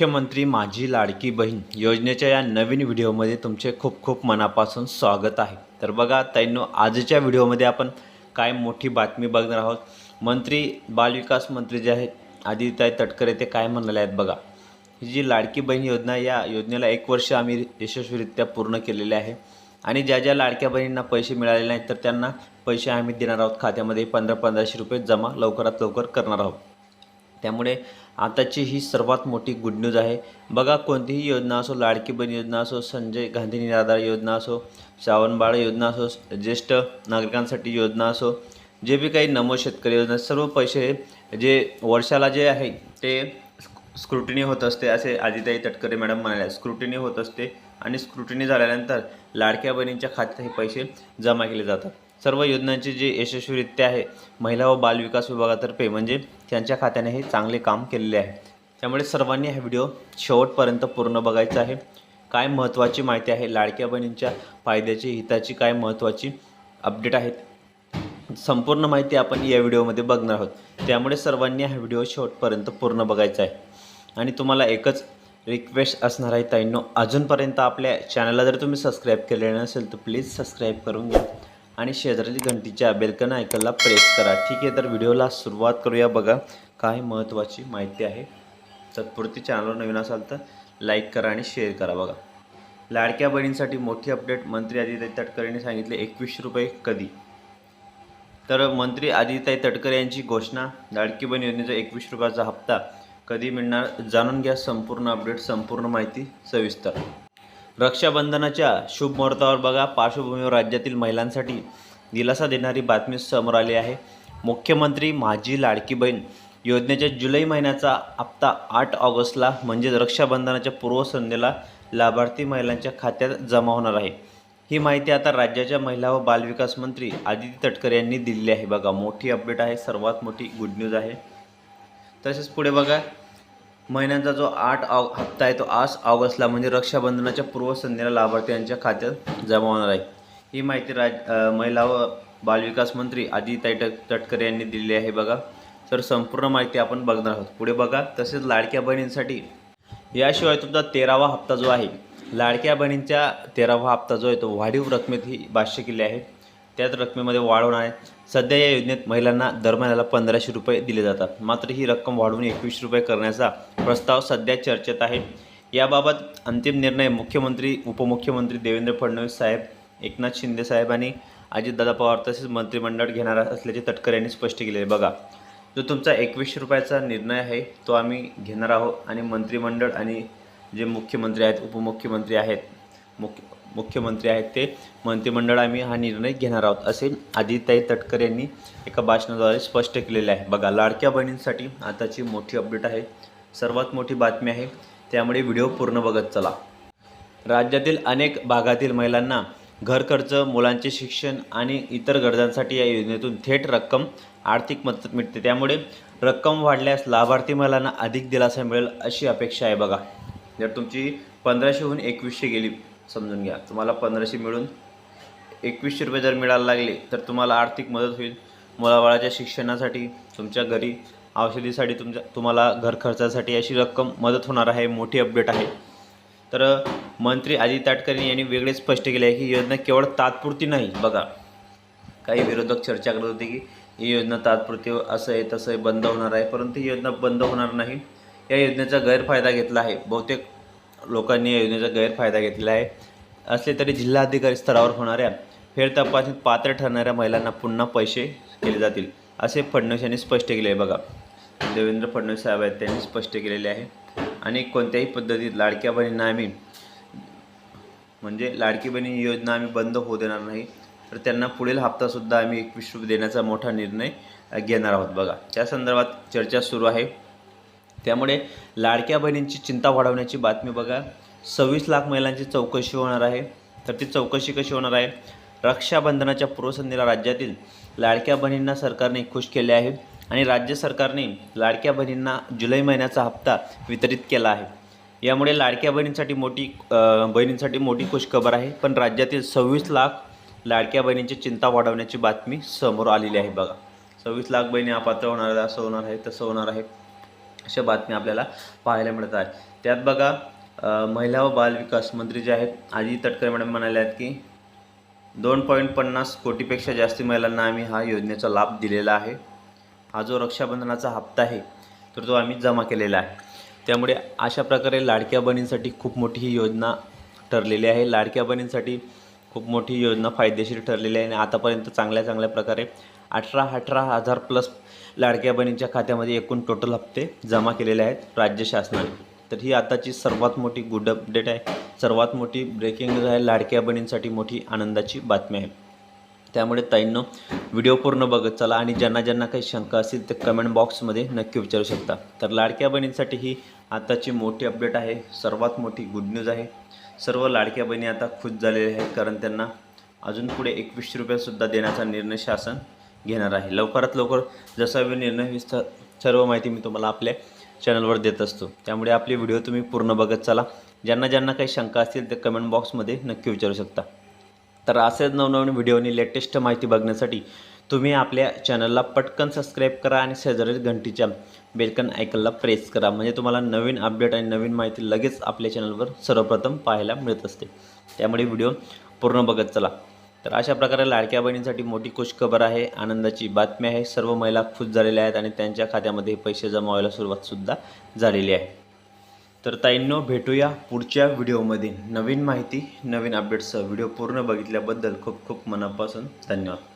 मुख्यमंत्री माझी लाडकी बहीण योजनेच्या या नवीन व्हिडिओमध्ये तुमचे खूप खूप मनापासून स्वागत आहे. तर बघा तैनो आजच्या व्हिडिओमध्ये आपण काय मोठी बातमी बघणार आहोत. मंत्री बालविकास मंत्री जे आहेत आदिताई तटकरे ते काय म्हणाले आहेत बघा. ही जी लाडकी बहीण योजना या योजनेला एक वर्ष आम्ही यशस्वीरित्या पूर्ण केलेले आहे. आणि ज्या ज्या लाडक्या बहिणींना पैसे मिळाले नाहीत तर त्यांना पैसे आम्ही देणार आहोत. खात्यामध्ये पंधरा पंधराशे रुपये जमा लवकरात लवकर करणार आहोत. त्यामुळे आताची ही सर्वात मोठी गुड न्यूज आहे. बघा कोणतीही योजना असो लाडकी बहीण योजना असो संजय गांधी निराधार योजना असो श्रावणबाळ योजना असो ज्येष्ठ नागरिकांसाठी योजना असो जे बी काही नमो शेतकरी योजना सर्व पैसे जे वर्षाला जे आहे ते स्क्रुटिनी होत असते असे आदिताई तटकरे मॅडम म्हणाले स्क्रुटिनी होत असते आणि स्क्रुटिनी झाल्यानंतर लाडक्या बहिणींच्या खात्यात हे पैसे जमा केले जातात. सर्व योजनांचे जे यशस्वीरित्या आहे महिला व बालविकास विभागातर्फे म्हणजे त्यांच्या खात्याने हे चांगले काम केलेले आहे. त्यामुळे सर्वांनी हा व्हिडिओ शेवटपर्यंत पूर्ण बघायचा आहे. काय महत्त्वाची माहिती आहे लाडक्या बहिणींच्या फायद्याची हिताची काय महत्त्वाची अपडेट आहेत संपूर्ण माहिती आपण या व्हिडिओमध्ये बघणार आहोत. त्यामुळे सर्वांनी हा व्हिडिओ शेवटपर्यंत पूर्ण बघायचा आहे. आणि तुम्हाला एकच रिक्वेस्ट असणार आहे ताईंनो अजूनपर्यंत आपल्या चॅनलला जर तुम्ही सबस्क्राईब केले नसेल तर प्लीज सबस्क्राईब करून घ्या. आणि शेजारील घंटीच्या बेलकन आयकनला प्रेस करा. ठीक आहे तर व्हिडिओला सुरुवात करूया बघा. काय महत्त्वाची माहिती आहे. तत्पुरती चॅनलवर नवीन असाल तर लाईक करा आणि शेअर करा बघा. लाडक्या बहिणींसाठी मोठी अपडेट मंत्री आदित्य तटकरेंनी सांगितले एकवीस रुपये कधी? तर मंत्री आदिताई तटकरे यांची घोषणा लाडकी बहीण योजनेचा एकवीस रुपयाचा हप्ता कधी मिळणार? जाणून घ्या संपूर्ण अपडेट संपूर्ण माहिती सविस्तर. रक्षाबंधनाच्या शुभ मुहूर्तावर बघा. पार्श्वभूमीवर राज्यातील महिलांसाठी दिलासा देणारी बातमी समोर आली आहे. मुख्यमंत्री माझी लाडकी बहीण योजनेच्या जुलै महिन्याचा हप्ता आठ ऑगस्टला म्हणजेच रक्षाबंधनाच्या पूर्वसंध्येला लाभार्थी महिलांच्या खात्यात जमा होणार आहे. ही माहिती आता राज्याच्या महिला व बालविकास मंत्री आदिती तटकरे यांनी दिलेली आहे. बघा मोठी अपडेट आहे. सर्वात मोठी गुड न्यूज आहे. तसेच पुढे बघा. महिन्यांचा जो आठ ऑग हप्ता आहे तो आज ऑगस्टला म्हणजे रक्षाबंधनाच्या पूर्वसंध्येला लाभार्थ्यांच्या खात्यात जमा होणार आहे. ही माहिती राज महिला व बालविकास मंत्री आदिताई ट तटकरे यांनी दिलेली आहे बघा. तर संपूर्ण माहिती आपण बघणार आहोत. पुढे बघा. तसेच लाडक्या बहिणींसाठी याशिवाय तुमचा तेरावा हप्ता जो आहे लाडक्या बहिणींच्या तेरावा हप्ता जो आहे तो वाढीव रकमेत ही भाष्य केली आहे. त्याच रकमेमध्ये वाढ होणार आहे. सध्या या योजनेत महिलांना दर पंधराशे रुपये दिले जातात. मात्र ही रक्कम वाढवून एकवीस रुपये करण्याचा प्रस्ताव सध्या चर्चेत आहे. याबाबत अंतिम निर्णय मुख्यमंत्री उपमुख्यमंत्री देवेंद्र फडणवीस साहेब एकनाथ शिंदे साहेब आणि अजितदादा पवार तसेच मंत्रिमंडळ घेणार असल्याचे तटकरे यांनी स्पष्ट केले आहे. बघा जो तुमचा एकवीसशे रुपयाचा निर्णय आहे तो आम्ही घेणार आहोत आणि मंत्रिमंडळ आणि जे मुख्यमंत्री आहेत उपमुख्यमंत्री आहेत मुख्य मुख्यमंत्री आहेत ते. मंत्रिमंडळ आम्ही हा निर्णय घेणार आहोत असे आदिताई तटकर यांनी एका भाषणाद्वारे स्पष्ट केलेले आहे. बघा लाडक्या बहिणींसाठी आताची मोठी अपडेट आहे. सर्वात मोठी बातमी आहे त्यामुळे व्हिडिओ पूर्ण बघत चला. राज्यातील अनेक भागातील महिलांना घर खर्च मुलांचे शिक्षण आणि इतर गरजांसाठी या योजनेतून थेट रक्कम आर्थिक मदत मिळते. त्यामुळे रक्कम वाढल्यास लाभार्थी महिलांना अधिक दिलासा मिळेल अशी अपेक्षा आहे. बघा जर तुमची पंधराशेहून एकवीसशे गेली समजून घ्या. तुम्हाला पंधराशे मिळून एकवीसशे रुपये जर मिळायला लागले तर तुम्हाला आर्थिक मदत होईल. मुलाबाळाच्या शिक्षणासाठी तुमच्या घरी औषधीसाठी तुमच्या तुम्हाला घर खर्चासाठी अशी रक्कम मदत होणार आहे. मोठी अपडेट आहे. तर मंत्री आदित्य ताटकरे यांनी वेगळे स्पष्ट केले आहे की ही योजना केवळ तात्पुरती नाही. बघा काही विरोधक चर्चा करत होते की ही योजना तात्पुरती असं आहे तसं आहे बंद होणार आहे परंतु ही योजना बंद होणार नाही. या योजनेचा गैरफायदा घेतला आहे. बहुतेक लोकांनी या योजनेचा गैरफायदा घेतलेला आहे. असले तरी जिल्हाधिकारी स्तरावर होणाऱ्या फेर तपासणीत पात्र ठरणाऱ्या महिलांना पुन्हा पैसे केले जातील असे फडणवीस यांनी स्पष्ट केले आहे बघा. देवेंद्र फडणवीस साहेब आहेत त्यांनी स्पष्ट केलेले आहे. आणि कोणत्याही पद्धतीत लाडक्या बहिणींना आम्ही म्हणजे लाडकी बहिणी योजना आम्ही बंद होऊ देणार नाही तर त्यांना पुढील हप्तासुद्धा आम्ही एकवीस रुपये देण्याचा मोठा निर्णय घेणार आहोत बघा. त्या संदर्भात चर्चा सुरू आहे. त्यामुळे लाडक्या बहिणींची चिंता वाढवण्याची बातमी बघा. सव्वीस लाख महिलांची चौकशी होणार आहे. तर ती चौकशी कशी होणार आहे? रक्षाबंधनाच्या पूर्वसंध्येला राज्यातील लाडक्या बहिणींना सरकारने खुश केले आहे आणि राज्य सरकारने लाडक्या बहिणींना जुलै महिन्याचा हप्ता वितरित केला आहे. यामुळे लाडक्या बहिणींसाठी मोठी बहिणींसाठी मोठी खुशखबर आहे. पण राज्यातील सव्वीस लाख लाडक्या बहिणींची चिंता वाढवण्याची बातमी समोर आलेली आहे बघा. सव्वीस लाख बहिणी अपात्र होणार असं होणार आहे तसं होणार आहे. अशा बातम्या आपल्याला पाहायला मिळत आहेत. त्यात बघा महिला व बालविकास मंत्री जे आहेत आजी तटकरे मॅडम म्हणाले आहेत की दोन पॉईंट पन्नास कोटीपेक्षा जास्त महिलांना आम्ही हा योजनेचा लाभ दिलेला आहे. हा जो रक्षाबंधनाचा हप्ता आहे तर तो आम्ही जमा केलेला आहे. त्यामुळे अशा प्रकारे लाडक्या बहिणींसाठी खूप मोठी ही योजना ठरलेली आहे. लाडक्या बहिणींसाठी खूप मोठी योजना फायदेशीर ठरलेली आहे आणि आतापर्यंत चांगल्या चांगल्या प्रकारे अठरा अठरा हजार प्लस लाडक्या बहिणींच्या खात्यामध्ये एकूण टोटल हप्ते जमा केलेले आहेत राज्य शासनाने. तर ही आताची सर्वात मोठी गुड अपडेट आहे. सर्वात मोठी ब्रेकिंग न्यूज आहे. लाडक्या बहिणींसाठी मोठी आनंदाची बातमी आहे. त्यामुळे ताईंनो व्हिडिओ पूर्ण बघत चला आणि ज्यांना ज्यांना काही शंका असतील ते कमेंट बॉक्समध्ये नक्की विचारू शकता. तर लाडक्या बहिणींसाठी ही आताची मोठी अपडेट आहे. सर्वात मोठी गुड न्यूज आहे. सर्व लाडक्या बहिणी आता खुश झालेल्या आहेत कारण त्यांना अजून पुढे एकवीसशे रुपयेसुद्धा देण्याचा निर्णय शासन घेणार आहे. लवकरात लवकर जसा वेळ निर्णय विस्तार सर्व माहिती मी तुम्हाला आपल्या चॅनलवर देत असतो. त्यामुळे आपले व्हिडिओ तुम्ही पूर्ण बघत चला. ज्यांना ज्यांना काही शंका असतील ते कमेंट बॉक्समध्ये नक्की विचारू शकता. तर असेच नवनवीन व्हिडिओनी लेटेस्ट माहिती बघण्यासाठी तुम्ही आपल्या चॅनलला पटकन सबस्क्राईब करा आणि शेजारील घंटीच्या बेलकन आयकनला प्रेस करा. म्हणजे तुम्हाला नवीन अपडेट आणि नवीन माहिती लगेच आपल्या चॅनलवर सर्वप्रथम पाहायला मिळत असते. त्यामुळे व्हिडिओ पूर्ण बघत चला. तर अशा प्रकारे लाडक्या बहिणींसाठी मोठी खुशखबर आहे आनंदाची बातमी आहे. सर्व महिला खुश झालेल्या आहेत आणि त्यांच्या खात्यामध्ये पैसे जमा व्हायला सुरुवातसुद्धा झालेली आहे. तर ताईंनो भेटूया पुढच्या व्हिडिओमध्ये. नवीन माहिती नवीन अपडेट्ससह व्हिडिओ पूर्ण बघितल्याबद्दल खूप खूप मनापासून धन्यवाद.